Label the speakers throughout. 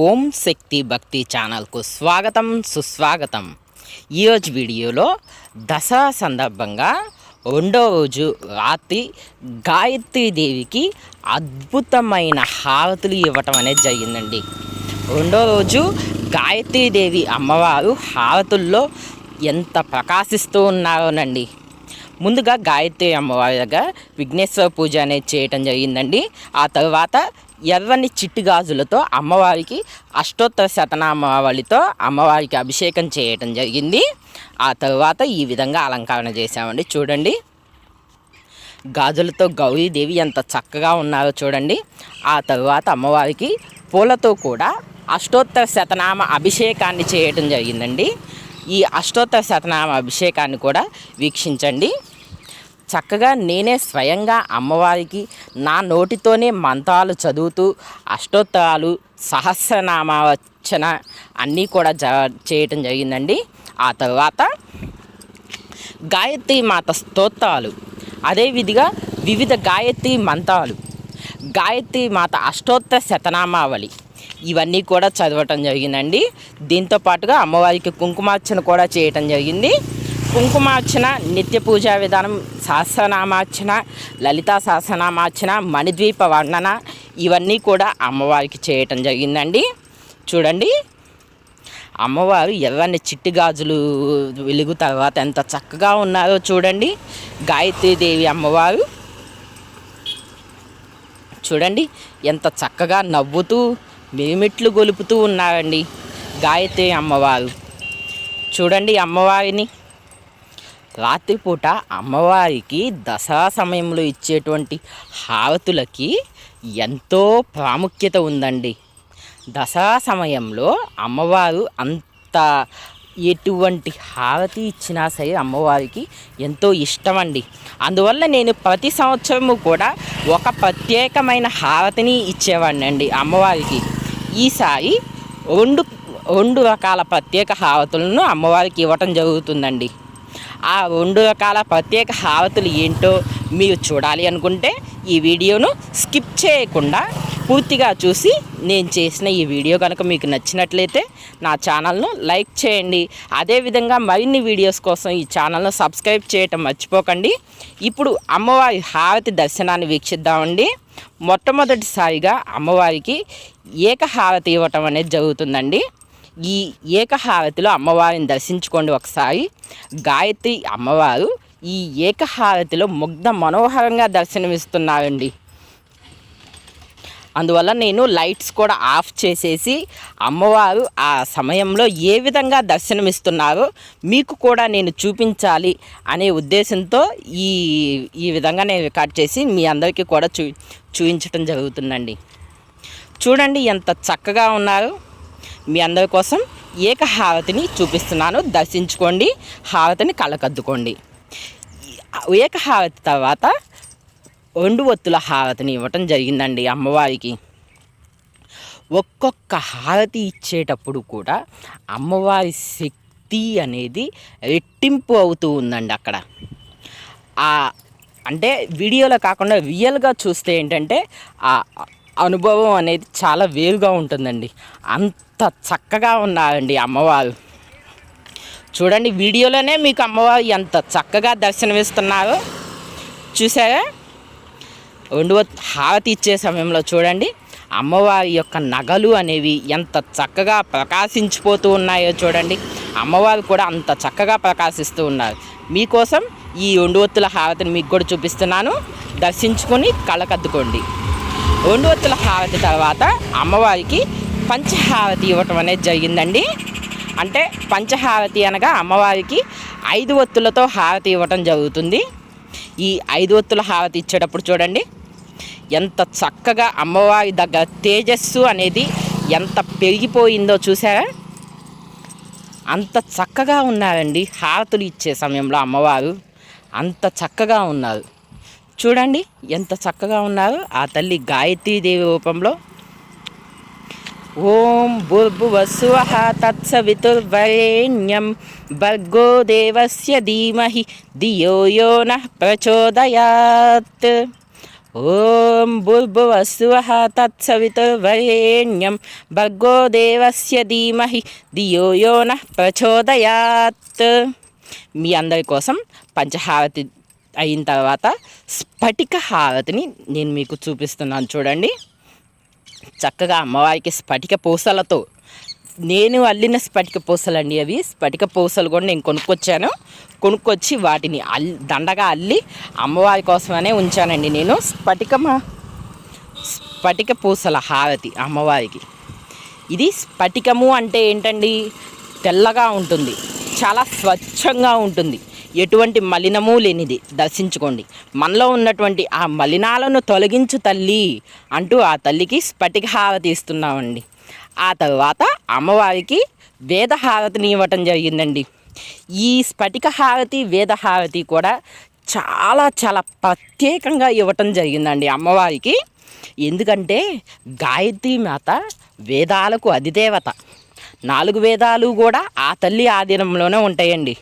Speaker 1: ఓం శక్తి భక్తి ఛానల్కు స్వాగతం సుస్వాగతం. ఈరోజు వీడియోలో దసరా సందర్భంగా రెండో రోజు రాత్రి గాయత్రీదేవికి అద్భుతమైన హారతులు ఇవ్వటం అనేది జరిగిందండి. రెండో రోజు గాయత్రీదేవి అమ్మవారు హారతుల్లో ఎంత ప్రకాశిస్తూ ఉన్నారోనండి. ముందుగా గాయత్రి అమ్మవారి దగ్గర విఘ్నేశ్వర పూజ అనేది చేయటం జరిగిందండి. ఆ తర్వాత ఎర్రని చిట్టి గాజులతో అమ్మవారికి అష్టోత్తర శతనామావళితో అమ్మవారికి అభిషేకం చేయటం జరిగింది. ఆ తర్వాత ఈ విధంగా అలంకరణ చేశామండి. చూడండి. గాజులతో గౌరీదేవి ఎంత చక్కగా ఉన్నారో చూడండి. ఆ తర్వాత అమ్మవారికి పూలతో కూడా అష్టోత్తర శతనామ అభిషేకాన్ని చేయటం జరిగిందండి. ఈ అష్టోత్తర శతనామ అభిషేకాన్ని కూడా వీక్షించండి. చక్కగా నేనే స్వయంగా అమ్మవారికి నా నోటితోనే మంత్రాలు చదువుతూ అష్టోత్తరాలు సహస్రనామావచన అన్నీ కూడా జ చేయటం జరిగిందండి. ఆ తర్వాత గాయత్రి మాత స్తోత్రాలు అదేవిధిగా వివిధ గాయత్రి మంత్రాలు గాయత్రి మాత అష్టోత్తర శతనామావళి ఇవన్నీ కూడా చదవటం జరిగిందండి. దీంతో పాటుగా అమ్మవారికి కుంకుమార్చన కూడా చేయటం జరిగింది. కుంకుమార్చన నిత్య పూజా విధానం సహస్రనామార్చన లలితా సహస్రనామార్చన మణిద్వీప వర్ణన ఇవన్నీ కూడా అమ్మవారికి చేయటం జరిగిందండి. చూడండి. అమ్మవారు ఎర్రని చిట్టి గాజులు వెలుగు తర్వాత ఎంత చక్కగా ఉన్నారో చూడండి. గాయత్రీదేవి అమ్మవారు. చూడండి. ఎంత చక్కగా నవ్వుతూ మిరిమిట్లు గొలుపుతూ ఉన్నారండి గాయత్రి అమ్మవారు. చూడండి అమ్మవారిని. రాత్రిపూట అమ్మవారికి దసరా సమయంలో ఇచ్చేటువంటి హారతులకి ఎంతో ప్రాముఖ్యత ఉందండి. దసరా సమయంలో అమ్మవారు అంత ఎటువంటి హారతి ఇచ్చినా సరే అమ్మవారికి ఎంతో ఇష్టమండి. అందువల్ల నేను ప్రతి సంవత్సరము కూడా ఒక ప్రత్యేకమైన హారతిని ఇచ్చేవాడిని అండి అమ్మవారికి. ఈసారి రెండు రెండు రకాల ప్రత్యేక హారతులను అమ్మవారికి ఇవ్వటం జరుగుతుందండి. ఆ రెండు రకాల ప్రత్యేక హారతులు ఏంటో మీరు చూడాలి అనుకుంటే ఈ వీడియోను స్కిప్ చేయకుండా పూర్తిగా చూసి నేను చేసిన ఈ వీడియో కనుక మీకు నచ్చినట్లయితే నా ఛానల్ను లైక్ చేయండి. అదేవిధంగా మరిన్ని వీడియోస్ కోసం ఈ ఛానల్ను సబ్స్క్రైబ్ చేయటం మర్చిపోకండి. ఇప్పుడు అమ్మవారి హారతి దర్శనాన్ని వీక్షిద్దామండి. మొట్టమొదటిసారిగా అమ్మవారికి ఏకహారతి ఇవ్వటం అనేది జరుగుతుందండి. ఈ ఏకహారతిలో అమ్మవారిని దర్శించుకోండి ఒకసారి. గాయత్రి అమ్మవారు ఈ ఏకహారతిలో ముగ్ధ మనోహరంగా దర్శనమిస్తున్నారండి. అందువల్ల నేను లైట్స్ కూడా ఆఫ్ చేసేసి అమ్మవారు ఆ సమయంలో ఏ విధంగా దర్శనమిస్తున్నారో మీకు కూడా నేను చూపించాలి అనే ఉద్దేశంతో ఈ ఈ విధంగా నేను రికార్డ్ చేసి మీ అందరికీ కూడా చూ చూపించడం జరుగుతుందండి. చూడండి ఎంత చక్కగా ఉన్నారు. మీ అందరి కోసం ఏక హారతిని చూపిస్తున్నాను. దర్శించుకోండి. హారతిని కళ్ళకద్దుకోండి. ఏక హారతి తర్వాత రెండు ఒత్తుల హారతిని ఇవ్వటం జరిగిందండి అమ్మవారికి. ఒక్కొక్క హారతి ఇచ్చేటప్పుడు కూడా అమ్మవారి శక్తి అనేది రెట్టింపు అవుతూ ఉందండి అక్కడ. అంటే వీడియోలో కాకుండా రియల్గా చూస్తే ఏంటంటే ఆ అనుభవం అనేది చాలా వేరుగా ఉంటుందండి. అంత చక్కగా ఉన్నారండి అమ్మవారు. చూడండి వీడియోలోనే మీకు అమ్మవారు ఎంత చక్కగా దర్శనమిస్తున్నారో. చూసారా? రెండవ హారతి ఇచ్చే సమయంలో చూడండి అమ్మవారి యొక్క నగలు అనేవి ఎంత చక్కగా ప్రకాశించిపోతూ ఉన్నాయో చూడండి. అమ్మవారు కూడా అంత చక్కగా ప్రకాశిస్తూ ఉన్నారు. మీకోసం ఈ రెండు ఒత్తుల హారతిని మీకు కూడా చూపిస్తున్నాను. దర్శించుకొని కళ్ళకద్దుకోండి. రెండొత్తుల హారతి తర్వాత అమ్మవారికి పంచహారతి ఇవ్వటం అనేది జరిగిందండి. అంటే పంచహారతి అనగా అమ్మవారికి ఐదు ఒత్తులతో హారతి ఇవ్వటం జరుగుతుంది. ఈ ఐదు ఒత్తుల హారతి ఇచ్చేటప్పుడు చూడండి ఎంత చక్కగా అమ్మవారి దగ్గర తేజస్సు అనేది ఎంత పెరిగిపోయిందో చూసారా? అంత చక్కగా ఉన్నారండి హారతులు ఇచ్చే సమయంలో అమ్మవారు. అంత చక్కగా ఉన్నారు. చూడండి ఎంత చక్కగా ఉన్నారు. ఆ తల్లి గాయత్రీదేవి రూపంలో. ఓం భూర్భువస్వ తత్సవితుర్వరేణ్యం భర్గో దేవస్య ధీమహి ధియో యో నః ప్రచోదయాత్. ఓం భూర్భువస్సువః తత్సవితుర్వరేణ్యం భర్గో దేవస్య ధీమహి ధియో యో నః ప్రచోదయాత్. మీ అందరి కోసం పంచహారతి అయిన తర్వాత స్ఫటిక హారతిని నేను మీకు చూపిస్తున్నాను చూడండి. చక్కగా అమ్మవారికి స్ఫటిక పూసలతో నేను అల్లిన స్ఫటిక పూసలండి అవి. స్ఫటిక పూసలు కూడా నేను కొనుక్కొచ్చాను. కొనుక్కొచ్చి వాటిని అల్ దండగా అల్లి అమ్మవారి కోసమనే ఉంచానండి నేను. స్ఫటిక స్ఫటిక పూసల హారతి అమ్మవారికి. ఇది స్ఫటికము అంటే ఏంటండి? తెల్లగా ఉంటుంది. చాలా స్వచ్ఛంగా ఉంటుంది. ఎటువంటి మలినము లేనిది. దర్శించుకోండి. మనలో ఉన్నటువంటి ఆ మలినాలను తొలగించు తల్లి అంటూ ఆ తల్లికి స్ఫటిక హారతి ఇస్తున్నామండి. ఆ తర్వాత అమ్మవారికి వేద హారతిని ఇవ్వటం జరిగిందండి. ఈ స్ఫటిక హారతి వేద హారతి కూడా చాలా చాలా ప్రత్యేకంగా ఇవ్వటం జరిగిందండి అమ్మవారికి. ఎందుకంటే గాయత్రి మాత వేదాలకు అధిదేవత. నాలుగు వేదాలు కూడా ఆ తల్లి ఆధీనంలోనే ఉంటాయండి.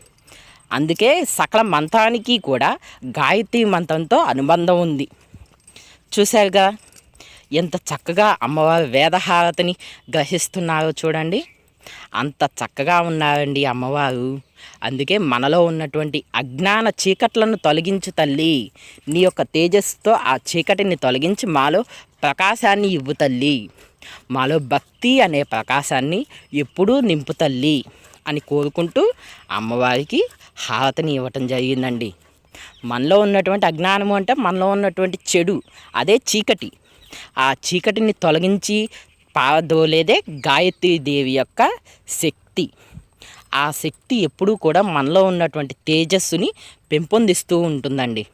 Speaker 1: అందుకే సకల మంత్రానికి కూడా గాయత్రి మంత్రంతో అనుబంధం ఉంది. చూశారుగా ఎంత చక్కగా అమ్మవారి వేదహారతిని గ్రహిస్తున్నారో చూడండి. అంత చక్కగా ఉన్నారండి అమ్మవారు. అందుకే మనలో ఉన్నటువంటి అజ్ఞాన చీకట్లను తొలగించు తల్లి. నీ యొక్క తేజస్సుతో ఆ చీకటిని తొలగించి మాలో ప్రకాశాన్ని ఇవ్వు తల్లి. మాలో భక్తి అనే ప్రకాశాన్ని ఎప్పుడూ నింపు తల్లి. అని కోరుకుంటూ అమ్మవారికి హారతిని ఇవ్వటం జరిగిందండి. మనలో ఉన్నటువంటి అజ్ఞానము అంటే మనలో ఉన్నటువంటి చెడు అదే చీకటి. ఆ చీకటిని తొలగించి పారదోలేదే గాయత్రి దేవి యొక్క శక్తి. ఆ శక్తి ఎప్పుడూ కూడా మనలో ఉన్నటువంటి తేజస్సుని పెంపొందిస్తూ ఉంటుందండి.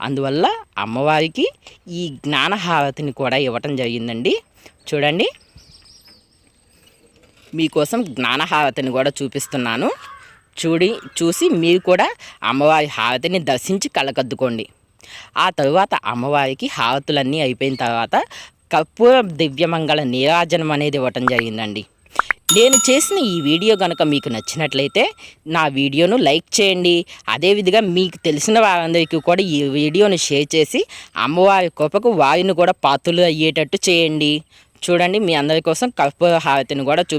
Speaker 1: అందువల్ల అమ్మవారికి ఈ జ్ఞానహారతిని కూడా ఇవ్వటం జరిగిందండి. చూడండి. మీకోసం జ్ఞానహారతిని కూడా చూపిస్తున్నాను. చూడి చూసి మీరు కూడా అమ్మవారి హారతిని దర్శించి కళ్ళకద్దుకోండి. ఆ తరువాత అమ్మవారికి హారతులన్నీ అయిపోయిన తర్వాత కర్పూర దివ్యమంగళ నీరాజనం అనేది ఇవ్వటం జరిగిందండి. నేను చేసిన ఈ వీడియో కనుక మీకు నచ్చినట్లయితే నా వీడియోను లైక్ చేయండి. అదేవిధంగా మీకు తెలిసిన వారందరికీ కూడా ఈ వీడియోను షేర్ చేసి అమ్మవారి కృపకు వారిని కూడా పాత్రలు అయ్యేటట్టు చేయండి. చూడండి మీ అందరి కోసం కర్పూర హారతిని కూడా చూ